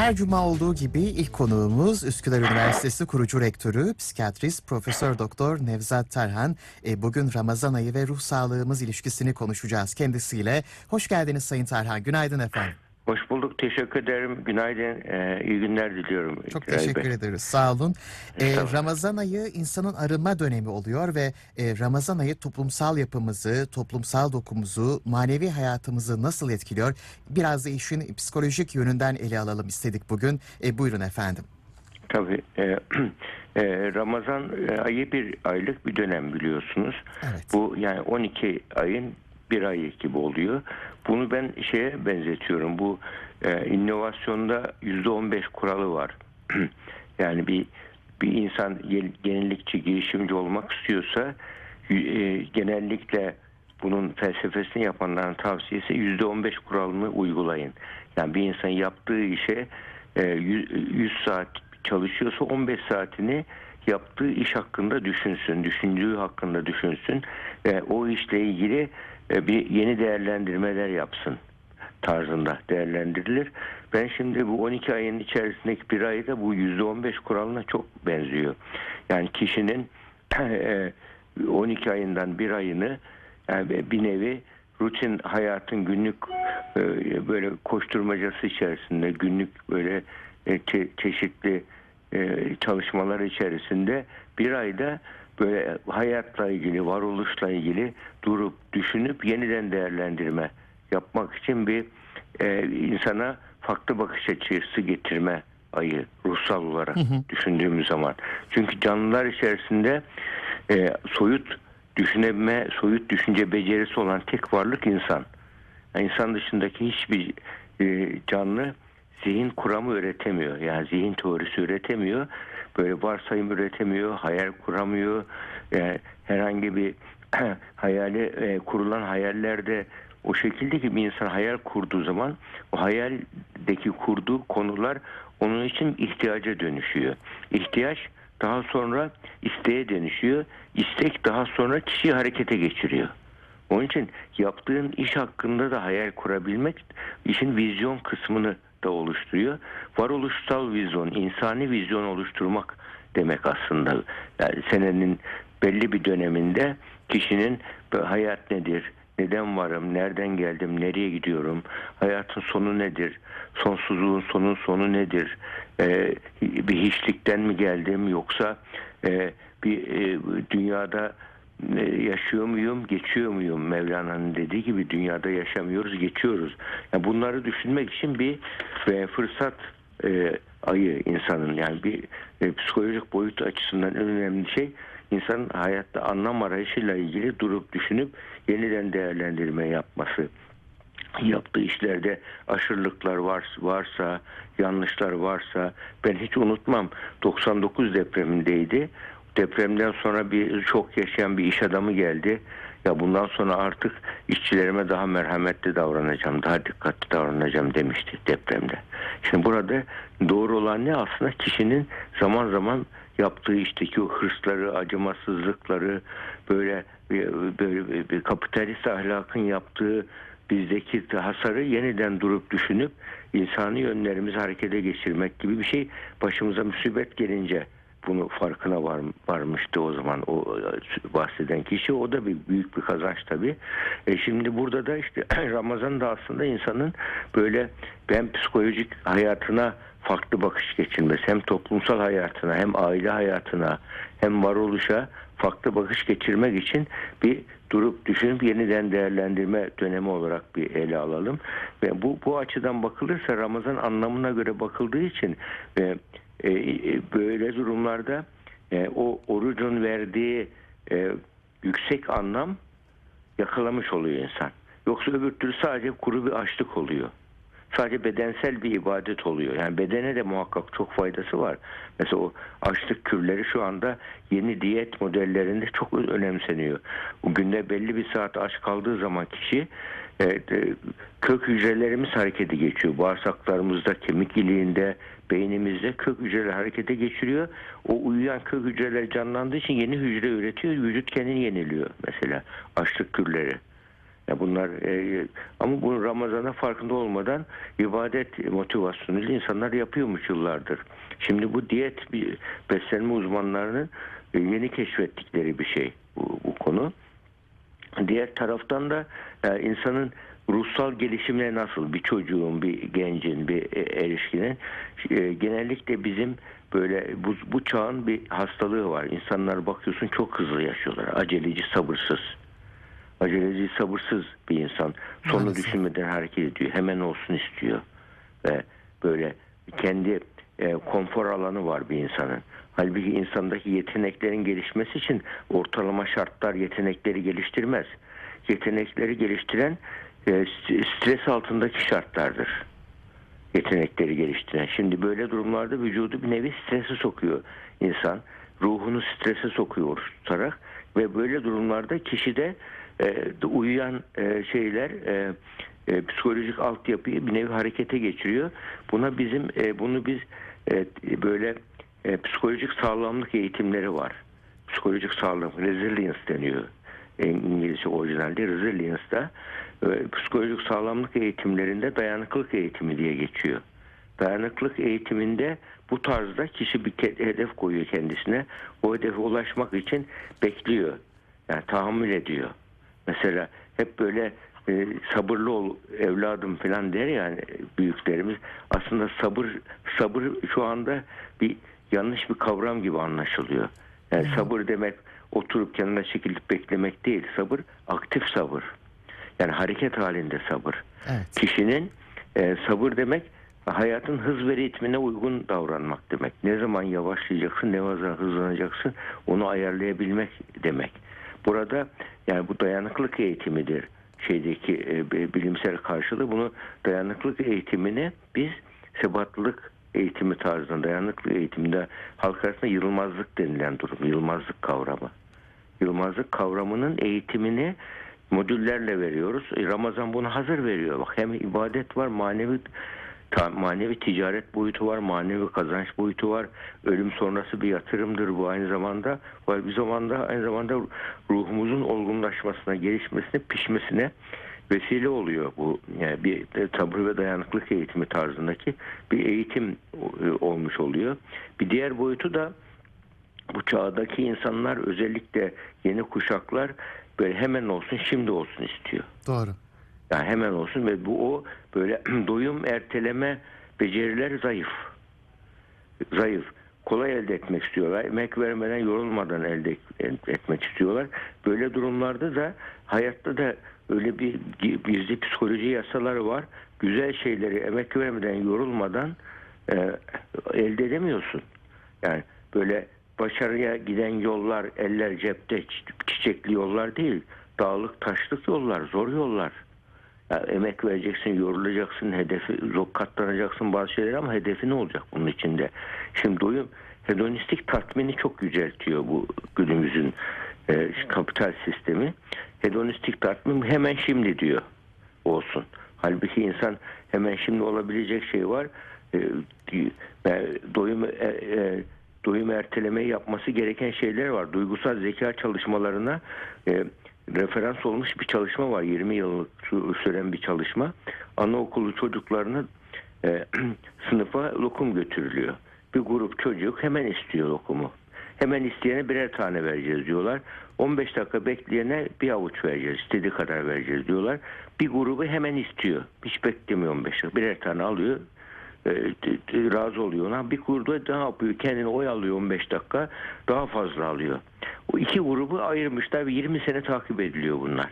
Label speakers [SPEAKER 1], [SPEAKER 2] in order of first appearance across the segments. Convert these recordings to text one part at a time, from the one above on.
[SPEAKER 1] Her cuma olduğu gibi ilk konuğumuz Üsküdar Üniversitesi kurucu rektörü, psikiyatrist Profesör Doktor Nevzat Tarhan. E, bugün Ramazan ayı ve ruh sağlığımız ilişkisini konuşacağız kendisiyle. Hoş geldiniz Sayın Tarhan. Günaydın efendim.
[SPEAKER 2] Hoş bulduk. Teşekkür ederim. Günaydın. Ee, iyi günler diliyorum.
[SPEAKER 1] Çok
[SPEAKER 2] Giray
[SPEAKER 1] teşekkür
[SPEAKER 2] Bey.
[SPEAKER 1] ederiz. Sağ olun. E,
[SPEAKER 2] Estağfurullah.
[SPEAKER 1] Ramazan ayı insanın arınma dönemi oluyor ve e, Ramazan ayı toplumsal yapımızı, toplumsal dokumuzu, manevi hayatımızı nasıl etkiliyor? Biraz da işin psikolojik yönünden ele alalım istedik bugün. E, buyurun efendim.
[SPEAKER 2] Tabii. e, e, Ramazan e, ayı bir aylık bir dönem biliyorsunuz.
[SPEAKER 1] Evet.
[SPEAKER 2] Bu yani 12 ayın bir ayı gibi oluyor. Bunu ben şeye benzetiyorum. Bu e, inovasyonda %15 kuralı var. yani bir bir insan yenilikçi, girişimci olmak istiyorsa e, genellikle bunun felsefesini yapanların tavsiyesi %15 kuralını uygulayın. Yani bir insan yaptığı işe e, 100 saat çalışıyorsa 15 saatini yaptığı iş hakkında düşünsün, düşündüğü hakkında düşünsün o işle ilgili bir yeni değerlendirmeler yapsın tarzında değerlendirilir. Ben şimdi bu 12 ayın içerisindeki bir ayda bu %15 kuralına çok benziyor. Yani kişinin e, 12 ayından bir ayını yani bir nevi rutin hayatın günlük e, böyle koşturmacası içerisinde günlük böyle e, çe- çeşitli e, çalışmalar içerisinde bir ayda böyle hayatla ilgili, varoluşla ilgili durup düşünüp yeniden değerlendirme yapmak için bir e, insana farklı bakış açısı getirme ayı ruhsal olarak düşündüğümüz zaman. Çünkü canlılar içerisinde e, soyut düşünebilme, soyut düşünce becerisi olan tek varlık insan. Yani insan dışındaki hiçbir e, canlı zihin kuramı üretemiyor. Yani zihin teorisi üretemiyor. Böyle varsayım üretemiyor, hayal kuramıyor. Yani herhangi bir hayali e, kurulan hayallerde o şekilde ki bir insan hayal kurduğu zaman o hayaldeki kurduğu konular onun için ihtiyaca dönüşüyor. İhtiyaç daha sonra isteğe dönüşüyor. İstek daha sonra kişiyi harekete geçiriyor. Onun için yaptığın iş hakkında da hayal kurabilmek işin vizyon kısmını da oluşturuyor. Varoluşsal vizyon, insani vizyon oluşturmak demek aslında. Yani senenin belli bir döneminde kişinin hayat nedir, neden varım, nereden geldim, nereye gidiyorum, hayatın sonu nedir, sonsuzluğun sonun sonu nedir, Ee, bir hiçlikten mi geldim? Yoksa e, bir e, dünyada yaşıyor muyum, geçiyor muyum? Mevlana'nın dediği gibi dünyada yaşamıyoruz, geçiyoruz. Yani bunları düşünmek için bir e, fırsat e, ayı insanın yani bir e, psikolojik boyut açısından en önemli şey insanın hayatta anlam arayışıyla ilgili durup düşünüp yeniden değerlendirme yapması yaptığı işlerde aşırılıklar var, varsa, yanlışlar varsa ben hiç unutmam 99 depremindeydi. Depremden sonra bir şok yaşayan bir iş adamı geldi. Ya bundan sonra artık işçilerime daha merhametli davranacağım, daha dikkatli davranacağım demişti depremde. Şimdi burada doğru olan ne aslında kişinin zaman zaman yaptığı işteki o hırsları, acımasızlıkları, böyle böyle bir kapitalist ahlakın yaptığı bizdeki hasarı yeniden durup düşünüp insani yönlerimizi harekete geçirmek gibi bir şey başımıza musibet gelince bunu farkına var, varmıştı o zaman o e, bahseden kişi. O da bir büyük bir kazanç tabii. E şimdi burada da işte Ramazan da aslında insanın böyle hem psikolojik hayatına farklı bakış geçirmesi hem toplumsal hayatına hem aile hayatına hem varoluşa farklı bakış geçirmek için bir durup düşünüp yeniden değerlendirme dönemi olarak bir ele alalım. Ve bu bu açıdan bakılırsa Ramazan anlamına göre bakıldığı için e, e, e, böyle durumlarda e, o orucun verdiği e, yüksek anlam yakalamış oluyor insan. Yoksa öbür türlü sadece kuru bir açlık oluyor. Sadece bedensel bir ibadet oluyor. Yani bedene de muhakkak çok faydası var. Mesela o açlık kürleri şu anda yeni diyet modellerinde çok önemseniyor. O günde belli bir saat aç kaldığı zaman kişi e, e, kök hücrelerimiz harekete geçiyor. Bağırsaklarımızda, kemik iliğinde, beynimizde kök hücreler harekete geçiriyor. O uyuyan kök hücreler canlandığı için yeni hücre üretiyor. Vücut kendini yeniliyor mesela açlık kürleri. Ya bunlar e, ama bunu Ramazan'a farkında olmadan ibadet motivasyonuyla insanlar yapıyormuş yıllardır. Şimdi bu diyet bir beslenme uzmanlarının e, yeni keşfettikleri bir şey. Diğer taraftan da e, insanın ruhsal gelişimine nasıl bir çocuğun, bir gencin, bir e, erişkinin e, genellikle bizim böyle bu, bu çağın bir hastalığı var. İnsanlar bakıyorsun çok hızlı yaşıyorlar. Aceleci, sabırsız. Aceleci, sabırsız bir insan. Sonu
[SPEAKER 1] Maalesef.
[SPEAKER 2] düşünmeden hareket ediyor. Hemen olsun istiyor. Ve böyle kendi e, konfor alanı var bir insanın. Halbuki insandaki yeteneklerin gelişmesi için ortalama şartlar yetenekleri geliştirmez. Yetenekleri geliştiren e, st- stres altındaki şartlardır. Yetenekleri geliştiren. Şimdi böyle durumlarda vücudu bir nevi strese sokuyor insan. Ruhunu strese sokuyor oruç tutarak ve böyle durumlarda kişide e, uyuyan e, şeyler e, e, psikolojik altyapıyı bir nevi harekete geçiriyor. Buna bizim e, bunu biz e, böyle e, psikolojik sağlamlık eğitimleri var. Psikolojik sağlam, resilience deniyor. İngilizce orijinalde resilience'da e, psikolojik sağlamlık eğitimlerinde dayanıklılık eğitimi diye geçiyor. Dayanıklılık eğitiminde bu tarzda kişi bir hedef koyuyor kendisine. O hedefe ulaşmak için bekliyor. Yani tahammül ediyor. Mesela hep böyle e, sabırlı ol evladım falan der yani büyüklerimiz. Aslında sabır sabır şu anda bir yanlış bir kavram gibi anlaşılıyor. Yani sabır demek oturup kenara çekilip beklemek değil. Sabır aktif sabır. Yani hareket halinde sabır.
[SPEAKER 1] Evet.
[SPEAKER 2] Kişinin e, sabır demek hayatın hız ve ritmine uygun davranmak demek. Ne zaman yavaşlayacaksın, ne zaman hızlanacaksın onu ayarlayabilmek demek. Burada yani bu dayanıklık eğitimidir şeydeki e, bi- bilimsel karşılığı bunu dayanıklık eğitimini biz sebatlılık eğitimi tarzında dayanıklık eğitiminde halk arasında yılmazlık denilen durum, yılmazlık kavramı. Yılmazlık kavramının eğitimini modüllerle veriyoruz. E, Ramazan bunu hazır veriyor. Bak hem ibadet var, manevi ta- manevi ticaret boyutu var, manevi kazanç boyutu var. Ölüm sonrası bir yatırımdır bu aynı zamanda. Var bir zamanda aynı zamanda ruhumuzun olgunlaşmasına, gelişmesine, pişmesine vesile oluyor bu yani bir sabır ve dayanıklık eğitimi tarzındaki bir eğitim e, olmuş oluyor. Bir diğer boyutu da bu çağdaki insanlar özellikle yeni kuşaklar böyle hemen olsun şimdi olsun istiyor.
[SPEAKER 1] Doğru.
[SPEAKER 2] Yani hemen olsun ve bu o böyle doyum erteleme becerileri zayıf. Zayıf. Kolay elde etmek istiyorlar. Emek vermeden yorulmadan elde etmek istiyorlar. Böyle durumlarda da hayatta da öyle bir gizli psikoloji yasaları var. Güzel şeyleri emek vermeden yorulmadan e, elde edemiyorsun. Yani böyle başarıya giden yollar eller cepte çi- çiçekli yollar değil. Dağlık taşlık yollar, zor yollar. Ya emek vereceksin, yorulacaksın, hedefi zor katlanacaksın bazı şeyler ama hedefi ne olacak bunun içinde? Şimdi doyum hedonistik tatmini çok yüceltiyor bu günümüzün e, kapital sistemi. Hedonistik tatmin hemen şimdi diyor olsun. Halbuki insan hemen şimdi olabilecek şey var. E, e, doyum e, e, doyum ertelemeyi yapması gereken şeyler var. Duygusal zeka çalışmalarına referans olmuş bir çalışma var. 20 yıllık sü- süren bir çalışma. Anaokulu çocuklarına e, sınıfa lokum götürülüyor. Bir grup çocuk hemen istiyor lokumu. Hemen isteyene birer tane vereceğiz diyorlar. 15 dakika bekleyene bir avuç vereceğiz. istediği kadar vereceğiz diyorlar. Bir grubu hemen istiyor. Hiç beklemiyor 15 dakika. Birer tane alıyor. E, razı oluyor ona. Bir grubu ne yapıyor? Kendini oyalıyor 15 dakika. Daha fazla alıyor. O iki grubu ayırmışlar ve 20 sene takip ediliyor bunlar.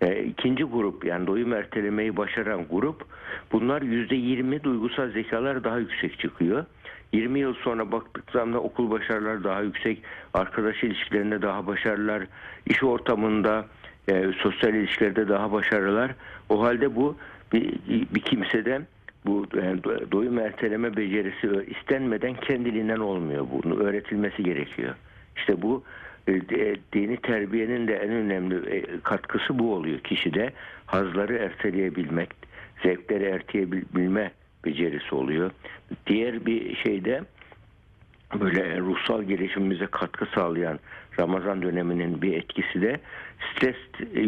[SPEAKER 2] E, ikinci grup yani doyum ertelemeyi başaran grup bunlar %20 duygusal zekalar daha yüksek çıkıyor. 20 yıl sonra baktık zaman okul başarıları daha yüksek, arkadaş ilişkilerinde daha başarılar, iş ortamında, e, sosyal ilişkilerde daha başarılar. O halde bu bir, bir kimsede bu e, do- doyum erteleme becerisi istenmeden kendiliğinden olmuyor. Bunu öğretilmesi gerekiyor. İşte bu e, dini terbiyenin de en önemli e, katkısı bu oluyor. Kişide hazları erteleyebilmek, zevkleri erteleyebilme becerisi oluyor. Diğer bir şeyde böyle ruhsal gelişimimize katkı sağlayan Ramazan döneminin bir etkisi de stres e, e,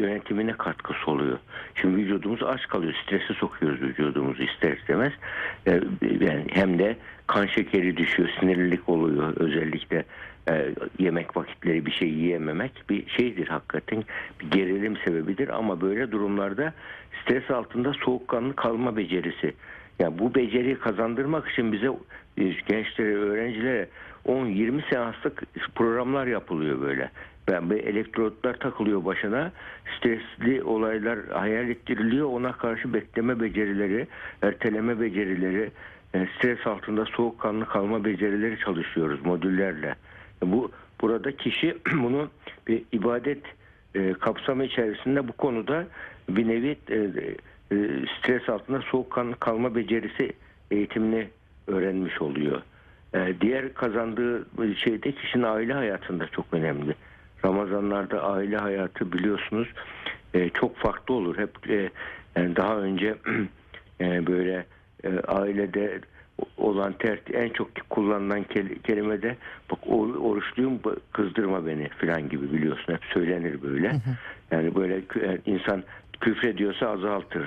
[SPEAKER 2] yönetimine katkısı oluyor. Şimdi vücudumuz aç kalıyor. Stresi sokuyoruz vücudumuzu ister istemez. E, yani hem de kan şekeri düşüyor, sinirlilik oluyor. Özellikle yemek vakitleri bir şey yiyememek bir şeydir hakikaten. Bir gerilim sebebidir ama böyle durumlarda stres altında soğukkanlı kalma becerisi. Yani bu beceriyi kazandırmak için bize e, gençlere, öğrencilere 10-20 seanslık programlar yapılıyor böyle. Yani bir elektrotlar takılıyor başına. Stresli olaylar hayal ettiriliyor. Ona karşı bekleme becerileri, erteleme becerileri, e, stres altında soğukkanlı kalma becerileri çalışıyoruz modüllerle. Bu burada kişi bunu bir ibadet e, kapsamı içerisinde bu konuda bir nevi e, e, stres altında soğukkanlı kalma becerisi eğitimini öğrenmiş oluyor. E, diğer kazandığı şey de kişinin aile hayatında çok önemli. Ramazanlarda aile hayatı biliyorsunuz e, çok farklı olur. Hep e, yani daha önce e, böyle e, ailede olan ter en çok kullanılan kel- kelime de bak or- oruçluyum kızdırma beni falan gibi biliyorsun hep söylenir böyle. Yani böyle insan küfrediyorsa azaltır.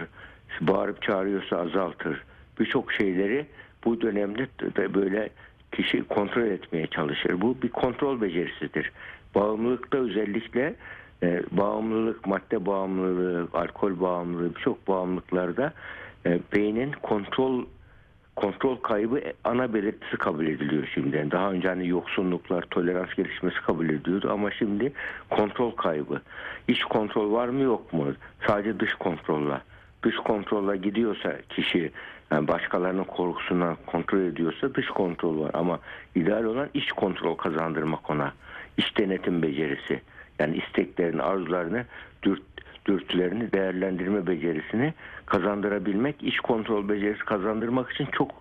[SPEAKER 2] Bağırıp çağırıyorsa azaltır. Birçok şeyleri bu dönemde de böyle kişi kontrol etmeye çalışır. Bu bir kontrol becerisidir. Bağımlılıkta özellikle e, bağımlılık, madde bağımlılığı, alkol bağımlılığı, birçok bağımlılıklarda e, beynin kontrol kontrol kaybı ana belirtisi kabul ediliyor şimdi. Daha önce hani yoksunluklar, tolerans gelişmesi kabul ediyordu ama şimdi kontrol kaybı. İç kontrol var mı yok mu? Sadece dış kontrolla. Dış kontrolla gidiyorsa kişi yani başkalarının korkusundan kontrol ediyorsa dış kontrol var ama ideal olan iç kontrol kazandırmak ona. İç denetim becerisi. Yani isteklerini, arzularını, dürt, dürtülerini değerlendirme becerisini kazandırabilmek, iç kontrol becerisi kazandırmak için çok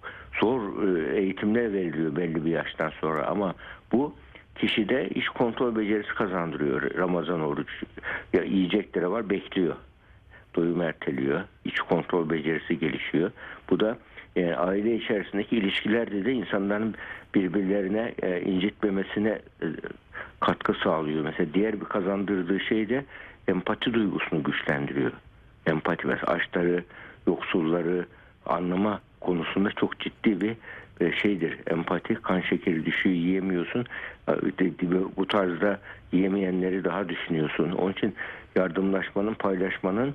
[SPEAKER 2] zor e, eğitimler veriliyor belli bir yaştan sonra ama bu kişide iç kontrol becerisi kazandırıyor. Ramazan oruç ya yiyecekleri var bekliyor. Doyum erteliyor. iç kontrol becerisi gelişiyor. Bu da e, aile içerisindeki ilişkilerde de insanların birbirlerine e, incitmemesine e, katkı sağlıyor. Mesela diğer bir kazandırdığı şey de empati duygusunu güçlendiriyor. Empati mesela açları, yoksulları anlama konusunda çok ciddi bir e, şeydir. Empati, kan şekeri düşüyor, yiyemiyorsun. E, Bu tarzda yiyemeyenleri daha düşünüyorsun. Onun için yardımlaşmanın, paylaşmanın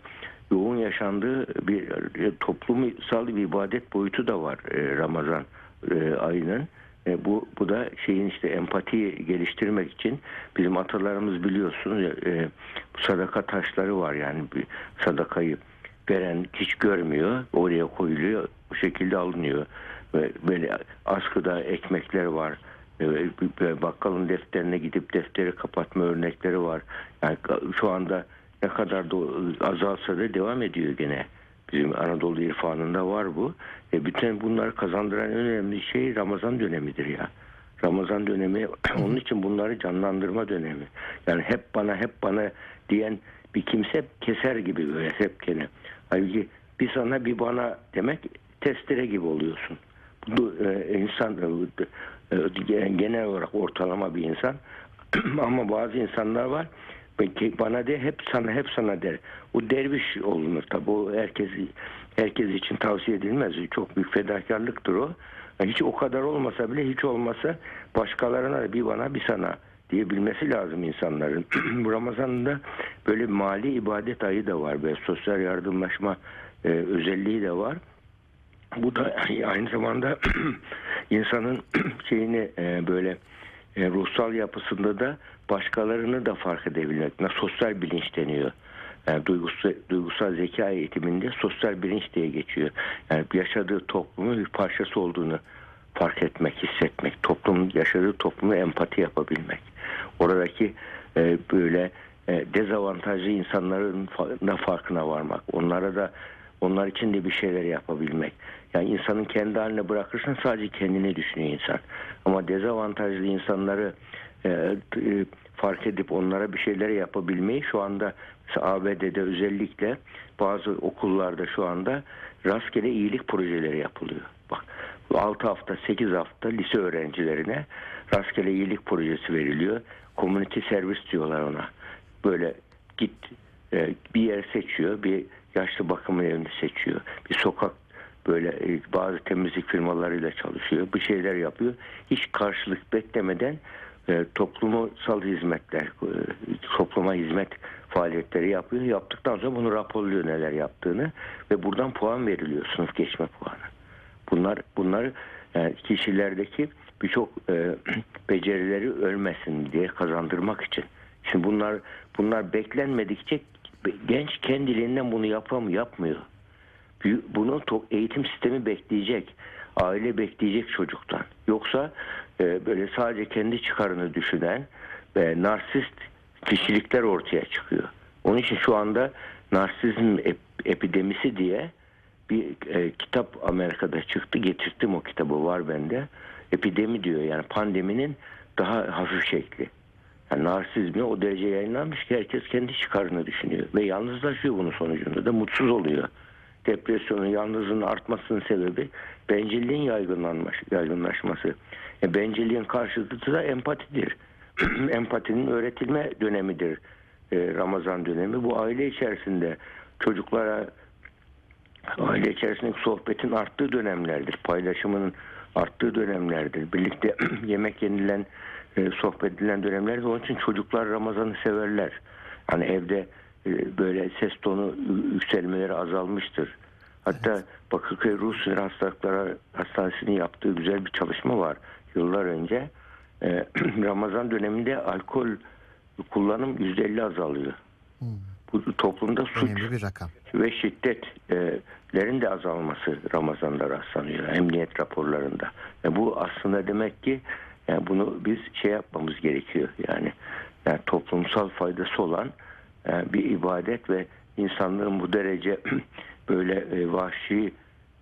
[SPEAKER 2] yoğun yaşandığı bir e, toplumsal bir ibadet boyutu da var Ramazan ayının. E, bu bu da şeyin işte empati geliştirmek için bizim atalarımız biliyorsunuz e, sadaka taşları var yani bir sadakayı veren hiç görmüyor oraya koyuluyor bu şekilde alınıyor. Ve böyle askıda ekmekler var e, bakkalın defterine gidip defteri kapatma örnekleri var. Yani şu anda ne kadar da azalsa da devam ediyor gene Bizim Anadolu irfanında var bu. E bütün bunları kazandıran önemli şey Ramazan dönemidir ya. Ramazan dönemi onun için bunları canlandırma dönemi. Yani hep bana hep bana diyen bir kimse keser gibi böyle hep gene. Halbuki bir sana bir bana demek testere gibi oluyorsun. Bu e, insan e, e genel olarak ortalama bir insan ama bazı insanlar var Peki bana de hep sana hep sana der. O derviş olunur tabi o herkes herkes için tavsiye edilmez. Çok büyük fedakarlıktır o. Hiç o kadar olmasa bile hiç olmasa başkalarına bir bana bir sana diyebilmesi lazım insanların. Bu Ramazan'da böyle mali ibadet ayı da var ve sosyal yardımlaşma e, özelliği de var. Bu da aynı zamanda insanın şeyini e, böyle e, ruhsal yapısında da başkalarını da fark edebilmek. Sosyal bilinç deniyor. Yani duygusal, duygusal zeka eğitiminde sosyal bilinç diye geçiyor. Yani yaşadığı toplumun bir parçası olduğunu fark etmek, hissetmek. Toplum yaşadığı toplumu empati yapabilmek. Oradaki e, böyle e, dezavantajlı insanların da farkına varmak. Onlara da onlar için de bir şeyler yapabilmek. Yani insanın kendi haline bırakırsan sadece kendini düşünüyor insan. Ama dezavantajlı insanları e, e, fark edip onlara bir şeyler yapabilmeyi şu anda ABD'de özellikle bazı okullarda şu anda rastgele iyilik projeleri yapılıyor. Bak 6 hafta 8 hafta lise öğrencilerine rastgele iyilik projesi veriliyor. community servis diyorlar ona. Böyle git e, bir yer seçiyor, bir yaşlı bakım evini seçiyor, bir sokak böyle bazı temizlik firmalarıyla çalışıyor, bir şeyler yapıyor. Hiç karşılık beklemeden e, toplumsal hizmetler, e, topluma hizmet faaliyetleri yapıyor. Yaptıktan sonra bunu raporluyor neler yaptığını ve buradan puan veriliyor, sınıf geçme puanı. Bunlar bunlar e, kişilerdeki birçok e, becerileri ölmesin diye kazandırmak için. Şimdi bunlar bunlar beklenmedikçe genç kendiliğinden bunu yapam yapmıyor. Bunu eğitim sistemi bekleyecek. Aile bekleyecek çocuktan. Yoksa e, böyle sadece kendi çıkarını düşünen ve narsist kişilikler ortaya çıkıyor. Onun için şu anda narsizm ep- epidemisi diye bir e, kitap Amerika'da çıktı. Getirttim o kitabı var bende. Epidemi diyor yani pandeminin daha hafif şekli. Yani narsizmi o derece yayınlanmış ki herkes kendi çıkarını düşünüyor. Ve yalnızlaşıyor bunun sonucunda da mutsuz oluyor. Depresyonun, yalnızlığın artmasının sebebi bencilliğin yaygınlanmış, yaygınlaşması. E, bencilliğin karşıtı da empatidir. Empatinin öğretilme dönemidir e, Ramazan dönemi. Bu aile içerisinde çocuklara aile içerisindeki sohbetin arttığı dönemlerdir. Paylaşımının arttığı dönemlerdir. Birlikte yemek yenilen, e, sohbet edilen dönemlerdir. Onun için çocuklar Ramazan'ı severler. Hani evde böyle ses tonu yü- yükselmeleri azalmıştır. Hatta Bakırköy Ruh Sinir Hastalıkları Hastanesi'nin yaptığı güzel bir çalışma var yıllar önce. E, Ramazan döneminde alkol kullanım %50 azalıyor. Bu toplumda suç
[SPEAKER 1] Önemli bir rakam.
[SPEAKER 2] ve şiddetlerin de azalması Ramazan'da rastlanıyor emniyet raporlarında. Yani bu aslında demek ki yani bunu biz şey yapmamız gerekiyor yani, yani toplumsal faydası olan e, bir ibadet ve insanlığın bu derece böyle e, vahşi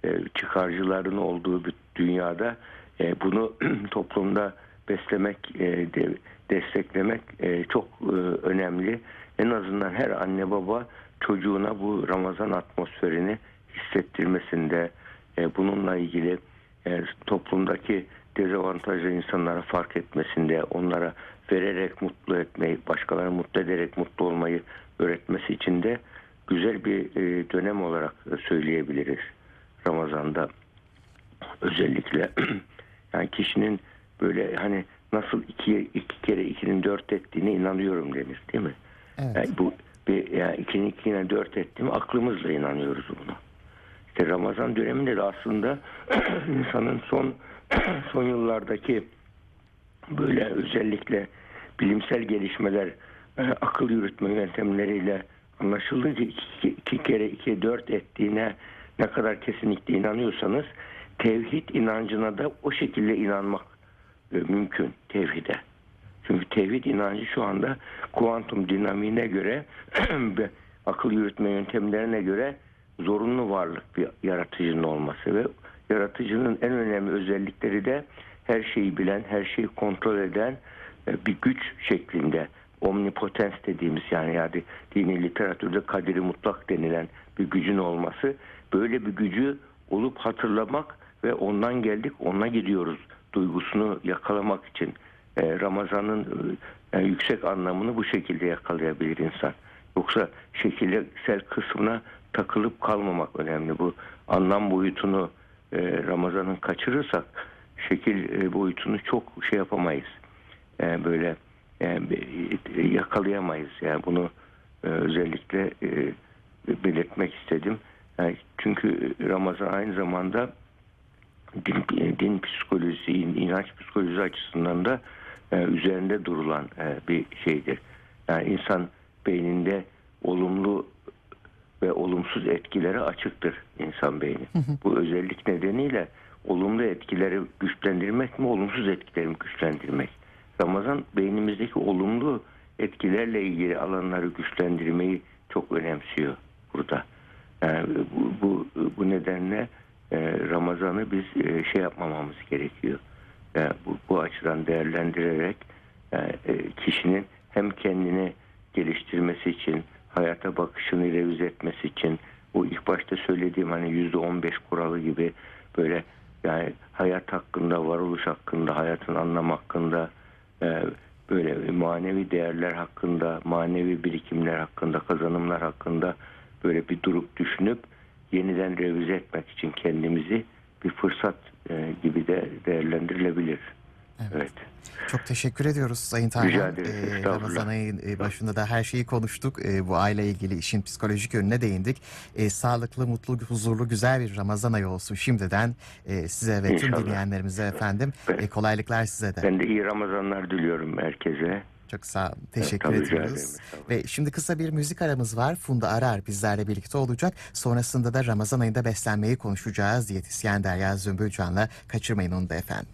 [SPEAKER 2] e, çıkarcıların olduğu bir dünyada e, bunu toplumda beslemek, e, de- desteklemek e, çok e, önemli. En azından her anne baba çocuğuna bu Ramazan atmosferini hissettirmesinde, e, bununla ilgili e, toplumdaki dezavantajlı insanlara fark etmesinde, onlara vererek mutlu etmeyi, başkalarını mutlu ederek mutlu olmayı öğretmesi için de güzel bir e, dönem olarak söyleyebiliriz Ramazan'da özellikle yani kişinin böyle hani nasıl iki, iki kere ikinin dört ettiğine inanıyorum denir değil mi?
[SPEAKER 1] Evet.
[SPEAKER 2] Yani bu bir yani ikinin ikine dört ettiğimi aklımızla inanıyoruz buna. İşte Ramazan döneminde de aslında insanın son son yıllardaki böyle özellikle bilimsel gelişmeler e, akıl yürütme yöntemleriyle anlaşıldı ki iki, iki kere iki dört ettiğine ne kadar kesinlikle inanıyorsanız tevhid inancına da o şekilde inanmak e, mümkün tevhide. Çünkü tevhid inancı şu anda kuantum dinamiğine göre akıl yürütme yöntemlerine göre zorunlu varlık bir yaratıcının olması ve yaratıcının en önemli özellikleri de her şeyi bilen, her şeyi kontrol eden e, bir güç şeklinde omnipotens dediğimiz yani yani dini literatürde kaderi mutlak denilen bir gücün olması böyle bir gücü olup hatırlamak ve ondan geldik ona gidiyoruz duygusunu yakalamak için e, Ramazan'ın e, yüksek anlamını bu şekilde yakalayabilir insan. Yoksa şekilsel kısmına takılıp kalmamak önemli. Bu anlam boyutunu Ramazan'ın kaçırırsak şekil e, boyutunu çok şey yapamayız. E, böyle e, yakalayamayız. Yani bunu özellikle belirtmek istedim. Yani çünkü Ramazan aynı zamanda din, din psikolojisi, inanç psikolojisi açısından da üzerinde durulan bir şeydir. Yani insan beyninde olumlu ve olumsuz etkilere açıktır insan beyni. Bu özellik nedeniyle olumlu etkileri güçlendirmek mi, olumsuz etkileri mi güçlendirmek? Ramazan beynimizdeki olumlu etkilerle ilgili alanları güçlendirmeyi çok önemsiyor burada. Yani bu, bu, bu nedenle e, Ramazan'ı biz e, şey yapmamamız gerekiyor. Yani bu, bu açıdan değerlendirerek e, kişinin hem kendini geliştirmesi için, hayata bakışını revize etmesi için, bu ilk başta söylediğim hani yüzde on beş kuralı gibi böyle yani hayat hakkında, varoluş hakkında, hayatın anlam hakkında, e, böyle manevi değerler hakkında, manevi birikimler hakkında, kazanımlar hakkında böyle bir durup düşünüp yeniden revize etmek için kendimizi bir fırsat e, gibi de değerlendirilebilir. Evet.
[SPEAKER 1] Çok teşekkür ediyoruz Sayın
[SPEAKER 2] Rica
[SPEAKER 1] Tarhan. Ee. Ramazan ayının e, başında da her şeyi konuştuk. Ee, bu aile ilgili işin psikolojik yönüne değindik. Ee, sağlıklı, mutlu, huzurlu, güzel bir Ramazan ayı olsun şimdiden. Ee, size ve tüm
[SPEAKER 2] İnşallah.
[SPEAKER 1] dinleyenlerimize efendim.
[SPEAKER 2] Evet.
[SPEAKER 1] e, kolaylıklar size de.
[SPEAKER 2] Ben de iyi Ramazanlar diliyorum herkese.
[SPEAKER 1] Çok sağ olun. Teşekkür
[SPEAKER 2] rica
[SPEAKER 1] ediyoruz. Ve şimdi kısa bir müzik aramız var. Funda Arar bizlerle birlikte olacak. Sonrasında da Ramazan ayında beslenmeyi konuşacağız. Diyetisyen Derya Zümbülcan'la kaçırmayın onu da efendim.